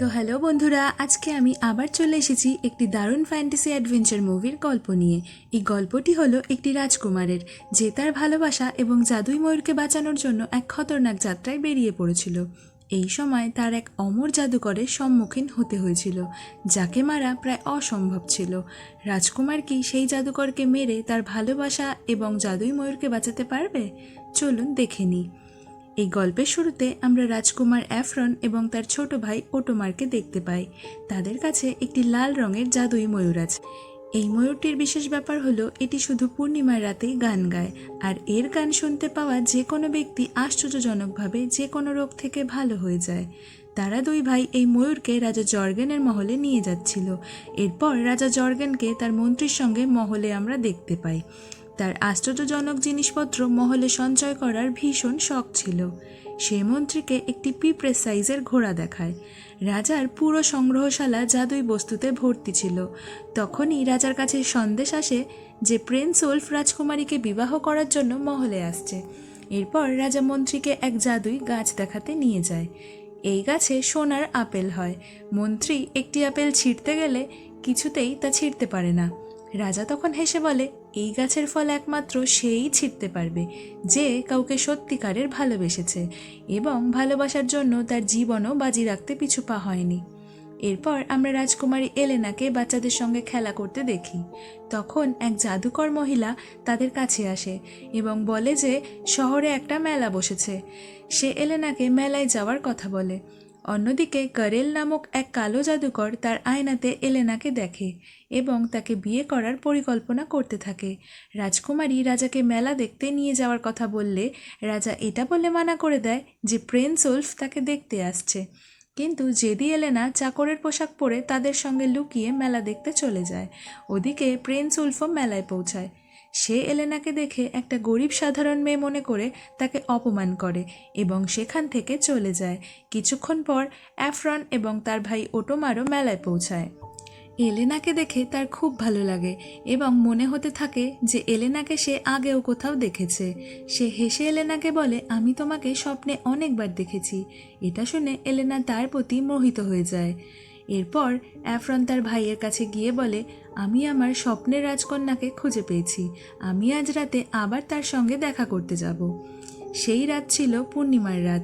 তো হ্যালো বন্ধুরা, আজকে আমি আবার চলে এসেছি একটি দারুণ ফ্যান্টাসি অ্যাডভেঞ্চার মুভির গল্প নিয়ে। এই গল্পটি হলো একটি রাজকুমারের, যে তার ভালোবাসা এবং জাদুই ময়ূরকে বাঁচানোর জন্য এক খতরনাক যাত্রায় বেরিয়ে পড়েছিল। এই সময় তার এক অমর জাদুকরের সম্মুখীন হতে হয়েছিল, যাকে মারা প্রায় অসম্ভব ছিল। রাজকুমার কি সেই জাদুকরকে মেরে তার ভালোবাসা এবং জাদুই ময়ূরকে বাঁচাতে পারবে? চলুন দেখে নিই। এই গল্পের শুরুতে আমরা রাজকুমার অ্যাফরন এবং তার ছোট ভাই ওটোমারকে দেখতে পাই। তাদের কাছে একটি লাল রঙের জাদুই ময়ূর আছে। এই ময়ূরটির বিশেষ ব্যাপার হলো, এটি শুধু পূর্ণিমার রাতেই গান গায়, আর এর গান শুনতে পাওয়া যে কোনো ব্যক্তি আশ্চর্যজনকভাবে যে কোনো রোগ থেকে ভালো হয়ে যায়। তারা দুই ভাই এই ময়ূরকে রাজা জর্গেনের মহলে নিয়ে যাচ্ছিল। এরপর রাজা জর্গেনকে তার মন্ত্রীর সঙ্গে মহলে আমরা দেখতে পাই। তার আশ্চর্যজনক জিনিসপত্র মহলে সঞ্চয় করার ভীষণ শখ ছিল। সে মন্ত্রীকে একটি পিঁপড়ে সাইজের ঘোড়া দেখায়। রাজার পুরো সংগ্রহশালা জাদুই বস্তুতে ভর্তি ছিল। তখনই রাজার কাছে সন্দেশ আসে যে প্রিন্স উলফ রাজকুমারীকে বিবাহ করার জন্য মহলে আসছে। এরপর রাজা মন্ত্রীকে এক জাদুই গাছ দেখাতে নিয়ে যায়। এই গাছে সোনার আপেল হয়। মন্ত্রী একটি আপেল ছিঁড়তে গেলে কিছুতেই তা ছিঁড়তে পারে না। রাজা তখন হেসে বলে এই গাছের ফল একমাত্র সেই ছিঁড়তে পারবে যে কাউকে সত্যিকারের ভালোবেসেছে এবং ভালোবাসার জন্য তার জীবনও বাজি রাখতে পিছু পা হয়নি। এরপর আমরা রাজকুমারী এলেনাকে বাচ্চাদের সঙ্গে খেলা করতে দেখি। তখন এক জাদুকর মহিলা তাদের কাছে আসে এবং বলে যে, শহরে একটা মেলা বসেছে। সে এলেনাকে মেলায় যাওয়ার কথা বলে। অন্যদিকে করেল নামক এক কালো জাদুকর তার আয়নাতে এলেনাকে দেখে এবং তাকে বিয়ে করার পরিকল্পনা করতে থাকে। রাজকুমারী রাজাকে মেলা দেখতে নিয়ে যাওয়ার কথা বললে রাজা এটা বলে মানা করে দেয় যে প্রিন্স উলফ তাকে দেখতে আসছে। কিন্তু জেদি এলেনা চাকরের পোশাক পরে তাদের সঙ্গে লুকিয়ে মেলা দেখতে চলে যায়। ওদিকে প্রিন্স উলফও মেলায় পৌঁছায়। সে এলেনাকে দেখে একটা গরিব সাধারণ মেয়ে মনে করে তাকে অপমান করে এবং সেখান থেকে চলে যায়। কিছুক্ষণ পর অ্যাফরন এবং তার ভাই ওটোমারও মেলায় পৌঁছায়। এলেনাকে দেখে তার খুব ভালো লাগে এবং মনে হতে থাকে যে এলেনাকে সে আগেও কোথাও দেখেছে। সে হেসে এলেনাকে বলে, আমি তোমাকে স্বপ্নে অনেকবার দেখেছি। এটা শুনে এলেনা তার প্রতি মোহিত হয়ে যায়। এরপর অ্যাফরন তার ভাইয়ের কাছে গিয়ে বলে, আমি আমার স্বপ্নের রাজকন্যাকে খুঁজে পেয়েছি। আমি আজ রাতে আবার তার সঙ্গে দেখা করতে যাব। সেই রাত ছিল পূর্ণিমার রাত।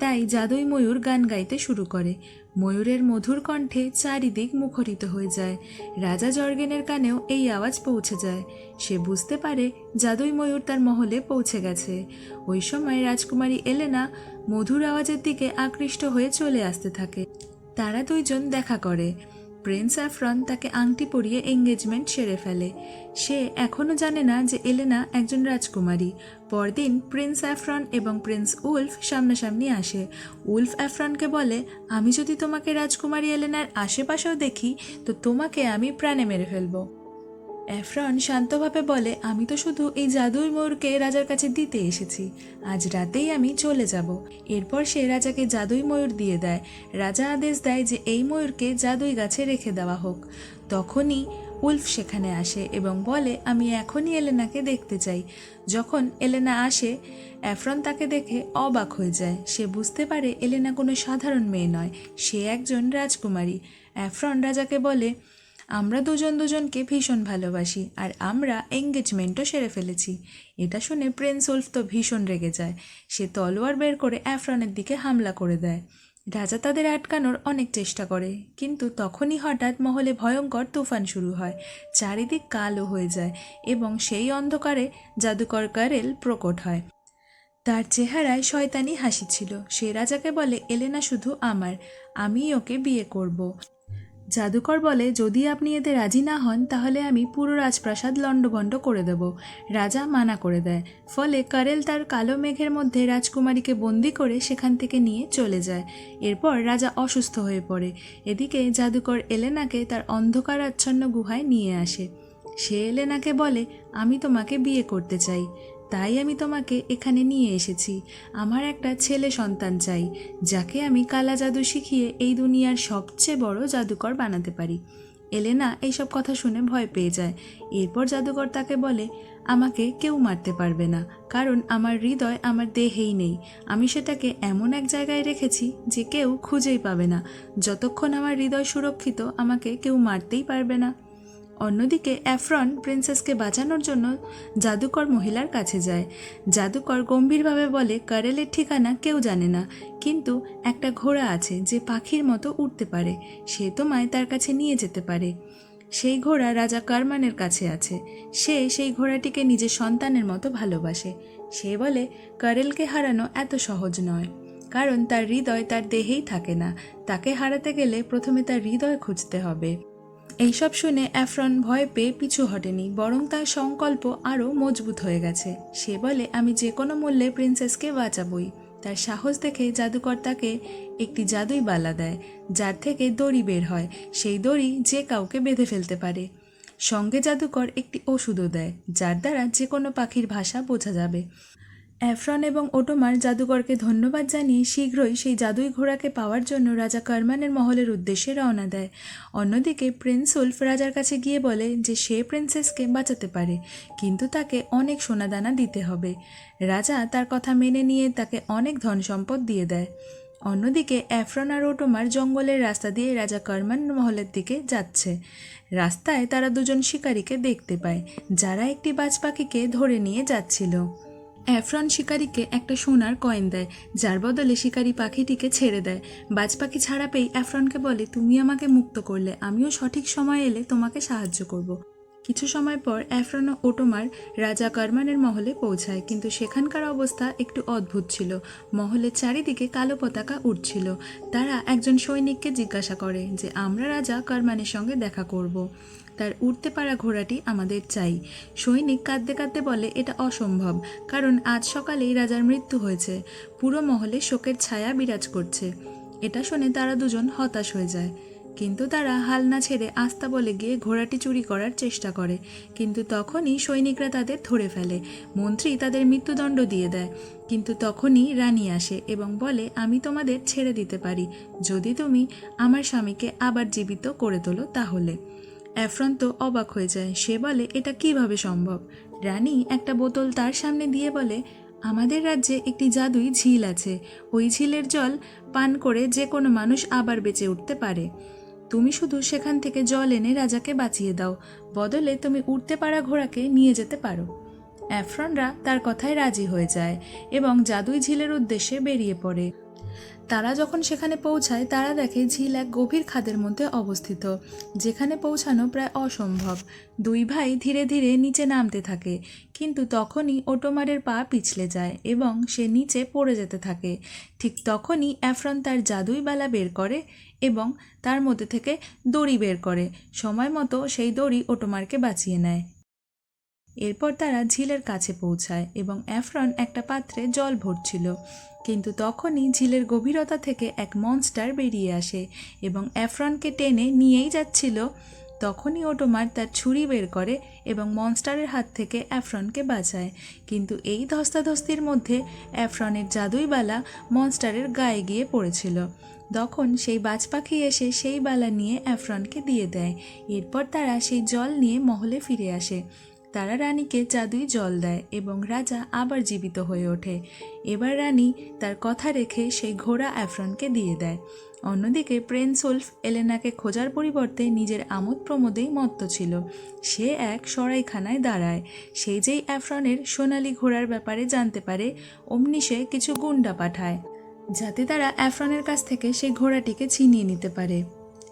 তাই জাদুই ময়ূর গান গাইতে শুরু করে। ময়ূরের মধুর কণ্ঠে চারিদিক মুখরিত হয়ে যায়। রাজা জর্গেনের কানেও এই আওয়াজ পৌঁছে যায়। সে বুঝতে পারে জাদুই ময়ূর তার মহলে পৌঁছে গেছে। ওই সময় রাজকুমারী এলেনা মধুর আওয়াজের দিকে আকৃষ্ট হয়ে চলে আসতে থাকে। তারা দুইজন দেখা করে। প্রিন্স অ্যাফরন তাকে আংটি পরিয়ে এঙ্গেজমেন্ট সেরে ফেলে। সে এখনও জানে না যে এলেনা একজন রাজকুমারী। পরদিন প্রিন্স অ্যাফরন এবং প্রিন্স উলফ সামনাসামনি আসে। উলফ অ্যাফরনকে বলে, আমি যদি তোমাকে রাজকুমারী এলেনার আশেপাশেও দেখি, তো তোমাকে আমি প্রাণে মেরে ফেলব। অ্যাফরন শান্তভাবে বলে, আমি তো শুধু এই জাদুই ময়ূরকে রাজার কাছে দিতে এসেছি। আজ রাতেই আমি চলে যাব। এরপর সে রাজাকে জাদুই ময়ূর দিয়ে দেয়। রাজা আদেশ দেয় যে এই ময়ূরকে জাদুই গাছে রেখে দেওয়া হোক। তখনই উলফ সেখানে আসে এবং বলে, আমি এখনই এলেনাকে দেখতে চাই। যখন এলেনা আসে অ্যাফরন তাকে দেখে অবাক হয়ে যায়। সে বুঝতে পারে এলেনা কোনো সাধারণ মেয়ে নয়, সে একজন রাজকুমারী। অ্যাফরন রাজাকে বলে আমরা দুজন দুজনকে ভীষণ ভালোবাসি, আর আমরা এঙ্গেজমেন্টও সেরে ফেলেছি। এটা শুনে প্রিন্স উলফ তো ভীষণ রেগে যায়। সে তলোয়ার বের করে অ্যাফরনের দিকে হামলা করে দেয়। রাজা তাদের আটকানোর অনেক চেষ্টা করে, কিন্তু তখনই হঠাৎ মহলে ভয়ঙ্কর তুফান শুরু হয়। চারিদিক কালো হয়ে যায় এবং সেই অন্ধকারে জাদুকর কারেল প্রকট হয়। তার চেহারায় শয়তানি হাসি ছিল। সে রাজাকে বলে, এলেনা শুধু আমার আমি ওকে বিয়ে করব। জাদুকর বলে, যদি আপনি এতে রাজি না হন, তাহলে আমি পুরো রাজপ্রাসাদ লণ্ডভণ্ড করে দেব। রাজা মানা করে দেয়। ফলে কারেল তার কালো মেঘের মধ্যে রাজকুমারীকে বন্দি করে সেখান থেকে নিয়ে চলে যায়। এরপর রাজা অসুস্থ হয়ে পড়ে। এদিকে জাদুকর এলেনাকে তার অন্ধকার আচ্ছন্ন গুহায় নিয়ে আসে। সে এলেনাকে বলে, আমি তোমাকে বিয়ে করতে চাই। তাই আমি তোমাকে এখানে নিয়ে এসেছি। আমার একটা ছেলে সন্তান চাই, যাকে আমি কালা জাদু শিখিয়ে এই দুনিয়ার সবচেয়ে বড় জাদুকর বানাতে পারি। এলেনা এইসব কথা শুনে ভয় পেয়ে যায়। এরপর জাদুকর তাকে বলে, আমাকে কেউ মারতে পারবে না, কারণ আমার হৃদয় আমার দেহেই নেই। আমি সেটাকে এমন এক জায়গায় রেখেছি যে কেউ খুঁজেই পাবে না। যতক্ষণ আমার হৃদয় সুরক্ষিত, আমাকে কেউ মারতেই পারবে না। অন্যদিকে অ্যাফ্রন প্রিন্সেসকে বাঁচানোর জন্য জাদুকর মহিলার কাছে যায়। জাদুকর গম্ভীরভাবে বলে, কারেলের ঠিকানা কেউ জানে না, কিন্তু একটা ঘোড়া আছে যে পাখির মতো উঠতে পারে। সে তোমায় তার কাছে নিয়ে যেতে পারে। সেই ঘোড়া রাজা কারমানের কাছে আছে। সে সেই ঘোড়াটিকে নিজের সন্তানের মতো ভালোবাসে। সে বলে, কারেলকে হারানো এত সহজ নয়। কারণ তার হৃদয় তার দেহেই থাকে না। তাকে হারাতে গেলে প্রথমে তার হৃদয় খুঁজতে হবে। এইসব শুনে অ্যাফ্রন ভয় পেয়ে পিছু হটেনি, বরং তার সংকল্প আরও মজবুত হয়ে গেছে। সে বলে, আমি যে কোনো মূল্যে প্রিন্সেসকে বাঁচাবই। তার সাহস দেখে জাদুকর তাকে একটি জাদুই বালা দেয়, যার থেকে দড়ি বের হয়। সেই দড়ি যে কাউকে বেঁধে ফেলতে পারে। সঙ্গে জাদুকর একটি ওষুধও দেয়, যার দ্বারা যে কোনো পাখির ভাষা বোঝা যাবে। অ্যাফ্রন এবং ওটোমার জাদুকরকে ধন্যবাদ জানিয়ে শীঘ্রই সেই জাদুই ঘোড়াকে পাওয়ার জন্য রাজা কারমানের মহলের উদ্দেশ্যে রওনা দেয়। অন্যদিকে প্রিন্স উলফ রাজার কাছে গিয়ে বলে যে সে প্রিন্সেসকে বাঁচাতে পারে, কিন্তু তাকে অনেক সোনাদানা দিতে হবে। রাজা তার কথা মেনে নিয়ে তাকে অনেক ধন সম্পদ দিয়ে দেয়। অন্যদিকে অ্যাফ্রন আর ওটোমার জঙ্গলের রাস্তা দিয়ে রাজা কারমান মহলের দিকে যাচ্ছে। রাস্তায় তারা দুজন শিকারীকে দেখতে পায়, যারা একটি বাজ পাখিকে ধরে নিয়ে যাচ্ছিল। অ্যাফ্রন শিকারীকে একটা সোনার কয়েন দেয়, যার বদলে শিকারি পাখিটিকে ছেড়ে দেয় বাজ পাখি ছাড়া পেয়ে অ্যাফ্রনকে বলে, তুমি আমাকে মুক্ত করলে, আমিও সঠিক সময় এলে তোমাকে সাহায্য করব। কিছু সময় পর অ্যাফ্রন ও ওটোমার রাজা কারমানের মহলে পৌঁছায়, কিন্তু সেখানকার অবস্থা একটু অদ্ভুত ছিল মহলের চারিদিকে কালো পতাকা উঠছিল তারা একজন সৈনিককে জিজ্ঞাসা করে যে, আমরা রাজা কারমানের সঙ্গে দেখা করব। তার উঠতে পারা ঘোড়াটি আমাদের চাই। সৈনিক কাঁদতে কাঁদতে বলে, এটা অসম্ভব, কারণ আজ সকালেই রাজার মৃত্যু হয়েছে। পুরো মহলে শোকের ছায়া বিরাজ করছে। এটা শুনে তারা দুজন হতাশ হয়ে যায়। কিন্তু তারা হাল না ছেড়ে আস্তা বলে গিয়ে ঘোড়াটি চুরি করার চেষ্টা করে। কিন্তু তখনই সৈনিকরা তাদের ধরে ফেলে। মন্ত্রী তাদের মৃত্যুদণ্ড দিয়ে দেয়। কিন্তু তখনই রানী আসে এবং বলে, আমি তোমাদের ছেড়ে দিতে পারি। যদি তুমি আমার স্বামীকে আবার জীবিত করে তোলো তাহলে। অ্যাফ্রন তো অবাক হয়ে যায়। সে বলে, এটা কীভাবে সম্ভব? রানী একটা বোতল তার সামনে দিয়ে বলে, আমাদের রাজ্যে একটি জাদুই ঝিল আছে। ওই ঝিলের জল পান করে যে কোনো মানুষ আবার বেঁচে উঠতে পারে। তুমি শুধু সেখান থেকে জল এনে রাজাকে বাঁচিয়ে দাও। বদলে তুমি উঠতে পারা ঘোড়াকে নিয়ে যেতে পারো। অ্যাফ্রনরা তার কথায় রাজি হয়ে যায় এবং জাদুই ঝিলের উদ্দেশ্যে বেরিয়ে পড়ে। তারা যখন সেখানে পৌঁছায়, তারা দেখে ঝিল এক গভীর খাদের মধ্যে অবস্থিত, যেখানে পৌঁছানো প্রায় অসম্ভব। দুই ভাই ধীরে ধীরে নিচে নামতে থাকে, কিন্তু তখনই ওটোমারের পা পিছলে যায় এবং সে নিচে পড়ে যেতে থাকে। ঠিক তখনই অ্যাফ্রন তার জাদুই বালা বের করে এবং তার মধ্যে থেকে দড়ি বের করে। সময় মতো সেই দড়ি ওটোমারকে বাঁচিয়ে নেয়। এরপর তারা ঝিলের কাছে পৌঁছায় এবং অ্যাফ্রন একটা পাত্রে জল ভরছিল। কিন্তু তখনই ঝিলের গভীরতা থেকে এক মনস্টার বেরিয়ে আসে এবং অ্যাফ্রনকে টেনে নিয়েই যাচ্ছিল। তখনই ওটোমার তার ছুরি বের করে এবং মনস্টারের হাত থেকে অ্যাফ্রনকে বাঁচায়। কিন্তু এই ধস্তাধস্তির মধ্যে অ্যাফ্রনের জাদুই বালা মনস্টারের গায়ে গিয়ে পড়েছিল। তখন সেই বাজ পাখি এসে সেই বালা নিয়ে অ্যাফ্রনকে দিয়ে দেয়। এরপর তারা সেই জল নিয়ে মহলে ফিরে আসে। তারা রানীকে জাদুই জল দেয় এবং রাজা আবার জীবিত হয়ে ওঠে। এবার রানী তার কথা রেখে সেই ঘোড়া অ্যাফ্রনকে দিয়ে দেয়। অন্যদিকে প্রিন্স এলেনাকে খোঁজার পরিবর্তে নিজের আমোদ প্রমোদেই মত্ত ছিল। সে এক সরাইখানায় দাঁড়ায়। সেই যেই অ্যাফ্রনের সোনালি ঘোড়ার ব্যাপারে জানতে পারে, অমনি সে কিছু গুন্ডা পাঠায়, যাতে তারা অ্যাফ্রনের কাছ থেকে সেই ঘোড়াটিকে ছিনিয়ে নিতে পারে।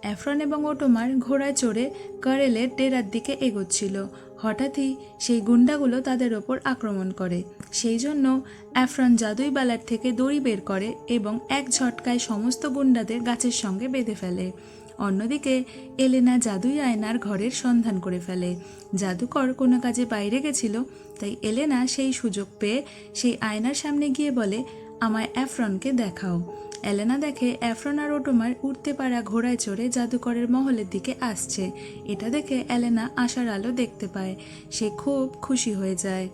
অ্যাফ্রন এবং ওটোমার ঘোড়ায় চড়ে কারেলের ডেরার দিকে এগোচ্ছিল। হঠাৎই সেই গুন্ডাগুলো তাদের ওপর আক্রমণ করে। সেই জন্য অ্যাফ্রন জাদুই বালার থেকে দড়ি বের করে এবং এক ঝটকায় সমস্ত গুন্ডাদের গাছের সঙ্গে বেঁধে ফেলে। অন্যদিকে এলেনা জাদুই আয়নার ঘরের সন্ধান করে ফেলে। জাদুকর কোনো কাজে বাইরে গেছিল, তাই এলেনা সেই সুযোগ পেয়ে সেই আয়নার সামনে গিয়ে বলে আমায় অ্যাফ্রনকে দেখাও। এলেনা দেখে অ্যাফ্রন আর ওটোমার উঠতে পারা ঘোড়ায় চড়ে জাদুকরের মহলের দিকে আসছে। এটা দেখে এলেনা আশার আলো দেখতে পায়। সে খুব খুশি হয়ে যায়।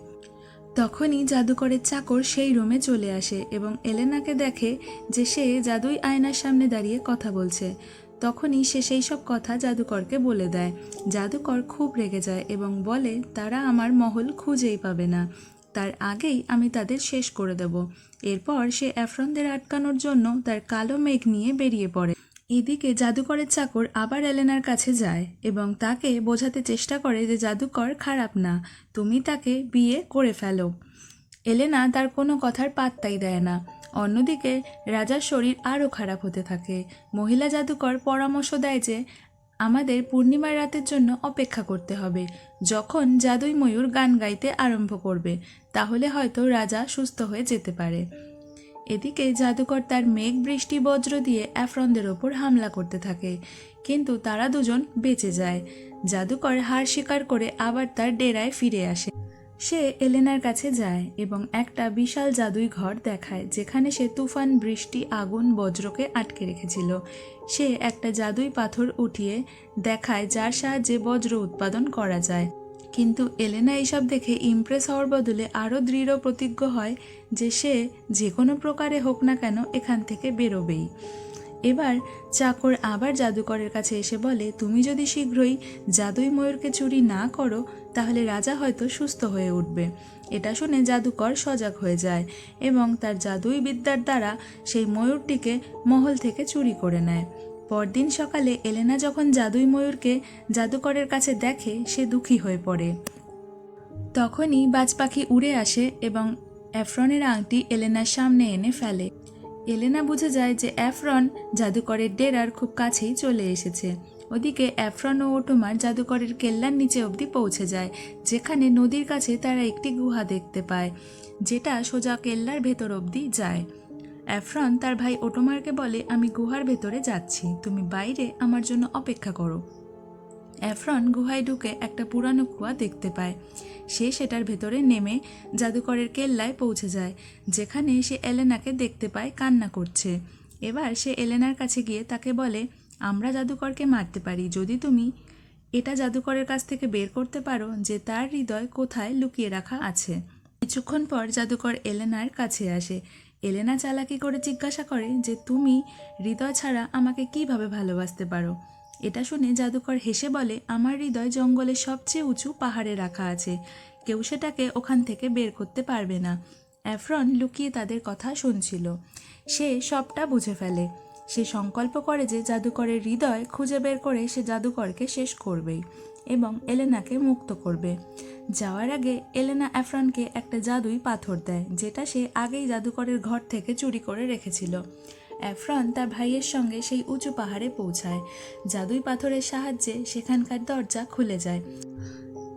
তখনই জাদুকরের চাকর সেই রুমে চলে আসে এবং এলেনাকে দেখে যে সে জাদুই আয়নার সামনে দাঁড়িয়ে কথা বলছে। তখনই সে সেই সব কথা জাদুকরকে বলে দেয়। জাদুকর খুব রেগে যায় এবং বলে, তারা আমার মহল খুঁজেই পাবে না। তার আগেই আমি তাদের শেষ করে দেব। এরপর সে অ্যাফ্রনদের আটকানোর জন্য তার কালো মেঘ নিয়ে বেরিয়ে পড়ে। এদিকে জাদুকরের চাকর আবার এলেনার কাছে যায় এবং তাকে বোঝাতে চেষ্টা করে যে জাদুকর খারাপ না, তুমি তাকে বিয়ে করে ফেলো। এলেনা তার কোনো কথার পাত্তাই দেয় না। অন্যদিকে রাজার শরীর আরও খারাপ হতে থাকে। মহিলা জাদুকর পরামর্শ দেয় যে আমাদের পূর্ণিমার রাতের জন্য অপেক্ষা করতে হবে, যখন জাদুই ময়ূর গান গাইতে আরম্ভ করবে, তাহলে হয়তো রাজা সুস্থ হয়ে যেতে পারে। এদিকে জাদুকর তার মেঘ বৃষ্টি বজ্র দিয়ে অ্যাফরনদের ওপর হামলা করতে থাকে, কিন্তু তারা দুজন বেঁচে যায়। জাদুকর হার স্বীকার করে আবার তার ডেরায় ফিরে আসে। সে এলেনার কাছে যায় এবং একটা বিশাল জাদুই ঘর দেখায় যেখানে সে তুফান বৃষ্টি আগুন বজ্রকে আটকে রেখেছিল। সে একটা জাদুই পাথর উঠিয়ে দেখায় যার সাহায্যে বজ্র উৎপাদন করা যায়। কিন্তু এলেনা এইসব দেখে ইমপ্রেস হওয়ার বদলে আরও দৃঢ় প্রতিজ্ঞ হয় যে সে যে কোনো প্রকারে হোক না কেন এখান থেকে বেরোবেই। এবার চাকর আবার জাদুকরের কাছে এসে বলে, তুমি যদি শীঘ্রই জাদুই ময়ূরকে চুরি না করো, তাহলে রাজা হয়তো সুস্থ হয়ে উঠবে। এটা শুনে জাদুকর সজাগ হয়ে যায় এবং তার জাদুই বিদ্যার দ্বারা সেই ময়ূরটিকে মহল থেকে চুরি করে নেয়। পরদিন সকালে এলেনা যখন জাদুই ময়ূরকে জাদুকরের কাছে দেখে, সে দুঃখী হয়ে পড়ে। তখনই বাজ পাখি উড়ে আসে এবং অ্যাফ্রনের আংটি এলেনার সামনে এনে ফেলে। এলেনা বুঝে যায় যে অ্যাফরন জাদুকরের ডেরার খুব কাছেই চলে এসেছে। ওদিকে অ্যাফরন ও ওটোমার জাদুকরের কেল্লার নিচে অবধি পৌঁছে যায়, যেখানে নদীর কাছে তারা একটি গুহা দেখতে পায়, যেটা সোজা কেল্লার ভেতর অবধি যায়। অ্যাফরন তার ভাই ওটোমারকে বলে, আমি গুহার ভেতরে যাচ্ছি। তুমি বাইরে আমার জন্য অপেক্ষা করো। অ্যাফরন গুহায় ঢুকে একটা পুরানো কুয়া দেখতে পায়। সে সেটার ভেতরে নেমে জাদুকরের কেল্লায় পৌঁছে যায়, যেখানে সে এলেনাকে দেখতে পায় কান্না করছে। এবার সে এলেনার কাছে গিয়ে তাকে বলে, আমরা জাদুকরকে মারতে পারি, যদি তুমি এটা জাদুকরের কাছ থেকে বের করতে পারো যে তার হৃদয় কোথায় লুকিয়ে রাখা আছে। কিছুক্ষণ পর জাদুকর এলেনার কাছে আসে। এলেনা চালাকি করে জিজ্ঞাসা করে যে, তুমি হৃদয় ছাড়া আমাকে কীভাবে ভালোবাসতে পারো? এটা শুনে জাদুকর হেসে বলে, আমার হৃদয় জঙ্গলের সবচেয়ে উঁচু পাহাড়ে রাখা আছে। কেউ সেটাকে ওখান থেকে বের করতে পারবে না। অ্যাফরন লুকিয়ে তাদের কথা শুনছিল। সে সবটা বুঝে ফেলে। সে সংকল্প করে যে, জাদুকরের হৃদয় খুঁজে বের করে সে জাদুকরকে শেষ করবেই এবং এলেনাকে মুক্ত করবে। যাওয়ার আগে এলেনা অ্যাফরনকে একটা জাদুই পাথর দেয়, যেটা সে আগেই জাদুকরের ঘর থেকে চুরি করে রেখেছিল। অ্যাফরন তার ভাইয়ের সঙ্গে সেই উঁচু পাহাড়ে পৌঁছায়। জাদুই পাথরের সাহায্যে সেখানকার দরজা খুলে যায়।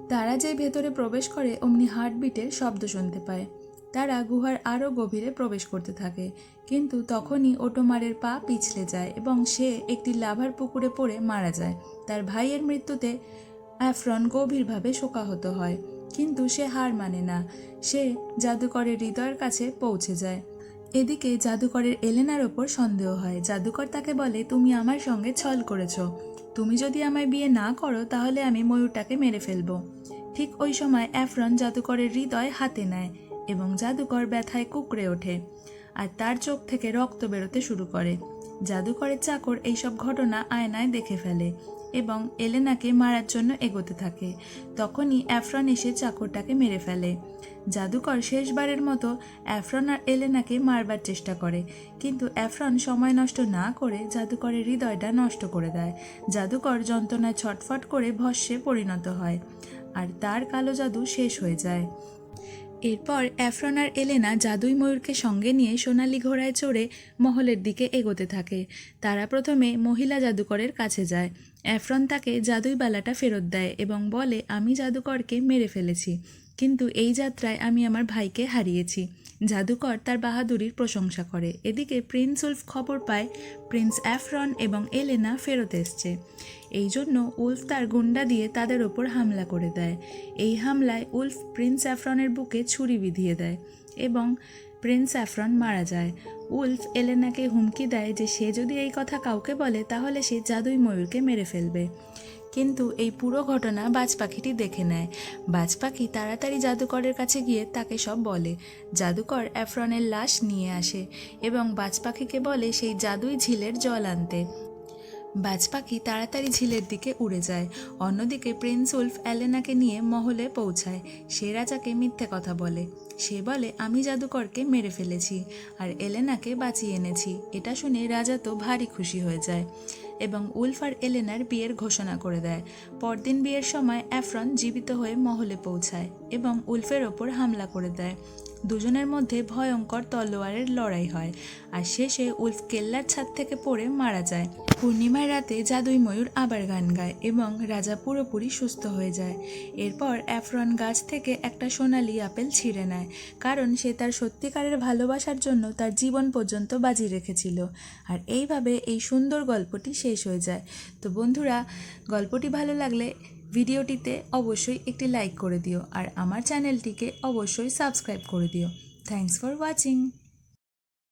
তারা যেই ভেতরে প্রবেশ করে, অমনি হার্টবিটের শব্দ শুনতে পায়। তারা গুহার আরও গভীরে প্রবেশ করতে থাকে। কিন্তু তখনই ওটোমারের পা পিছলে যায় এবং সে একটি লাভার পুকুরে পড়ে মারা যায়। তার ভাইয়ের মৃত্যুতে অ্যাফরন গভীরভাবে শোকাহত হয়, কিন্তু সে হার মানে না। সে জাদুকরের হৃদয়ের কাছে পৌঁছে যায়। এদিকে জাদুকরের এলেনার ওপর সন্দেহ হয়। জাদুকর তাকে বলে, তুমি আমার সঙ্গে ছল করেছ। তুমি যদি আমায় বিয়ে না করো, তাহলে আমি ময়ূরটাকে মেরে ফেলব। ঠিক ওই সময় অ্যাফরন জাদুকরের হৃদয় হাতে নেয় এবং জাদুকর ব্যথায় কুকড়ে ওঠে আর তার চোখ থেকে রক্ত বেরোতে শুরু করে। জাদুকরের চাকর এইসব ঘটনা আয়নায় দেখে ফেলে। এবং এলেনাকে মারার জন্য এগোতে থাকে। তখনই অ্যাফ্রন এসে চাকরটাকে মেরে ফেলে। জাদুকর শেষবারের মতো অ্যাফ্রন আর এলেনাকে মারবার চেষ্টা করে। কিন্তু অ্যাফ্রন সময় নষ্ট না করে জাদুকরের হৃদয়টা নষ্ট করে দেয়। জাদুকর যন্ত্রণায় ছটফট করে ভস্যে পরিণত হয়। আর তার কালো জাদু শেষ হয়ে যায়। এরপর অ্যাফরন আর এলেনা জাদুই ময়ূরকে সঙ্গে নিয়ে সোনালি ঘোড়ায় চড়ে মহলের দিকে এগোতে থাকে। তারা প্রথমে মহিলা জাদুকরের কাছে যায়। অ্যাফ্রন তাকে জাদুই বালাটা ফেরত দেয় এবং বলে, আমি জাদুকরকে মেরে ফেলেছি, কিন্তু এই যাত্রায় আমি আমার ভাইকে হারিয়েছি। জাদুকর তার বাহাদুরির প্রশংসা করে। এদিকে প্রিন্স উলফ খবর পায়, প্রিন্স অ্যাফরন এবং এলেনা ফেরত এসছে। এই জন্য উলফ তার গুন্ডা দিয়ে তাদের ওপর হামলা করে দেয়। এই হামলায় উলফ প্রিন্স অ্যাফরনের বুকে ছুরি বিধিয়ে দেয় এবং প্রিন্স অ্যাফরন মারা যায়। উলফ এলেনাকে হুমকি দেয় যে সে যদি এই কথা কাউকে বলে, তাহলে সে জাদুই ময়ূরকে মেরে ফেলবে। কিন্তু এই পুরো ঘটনা বাজ পাখিটি দেখে নেয়। বাজ পাখি তাড়াতাড়ি জাদুকরের কাছে গিয়ে তাকে সব বলে। জাদুকর অ্যাফরনের লাশ নিয়ে আসে এবং বাজ পাখিকে বলে সেই জাদুই ঝিলের জল আনতে। বাজ পাখি তাড়াতাড়ি ঝিলের দিকে উড়ে যায়। অন্যদিকে প্রিন্স উলফ অ্যালেনাকে নিয়ে মহলে পৌঁছায়। সে রাজাকে মিথ্যে কথা বলে। সে বলে, আমি জাদুকরকে মেরে ফেলেছি, আর এলেনাকে বাঁচিয়ে এনেছি। এটা শুনে রাজা তো ভারী খুশি হয়ে যায়। এবং উলফার এলেনার বিয়ের ঘোষণা করে দেয়। পরদিন বিয়ের সময় অ্যাফ্রন জীবিত হয়ে মহলে পৌঁছায় এবং উলফের ওপর হামলা করে দেয়। দুজনের মধ্যে ভয়ঙ্কর তলোয়ারের লড়াই হয়। আর শেষে উলফ কেল্লার ছাদ থেকে পড়ে মারা যায়। পূর্ণিমার রাতে জাদুই ময়ূর আবার গান গায় এবং রাজা পুরোপুরি সুস্থ হয়ে যায়। এরপর অ্যাফরন গাছ থেকে একটা সোনালি আপেল ছিঁড়ে নেয়, কারণ সে তার সত্যিকারের ভালোবাসার জন্য তার জীবন পর্যন্ত বাজি রেখেছিল। আর এইভাবে এই সুন্দর গল্পটি শেষ হয়ে যায়। তো বন্ধুরা, গল্পটি ভালো লাগলে ভিডিওটিতে অবশ্যই একটি লাইক করে দিও আর আমার চ্যানেলটিকে অবশ্যই সাবস্ক্রাইব করে দিও। Thanks for watching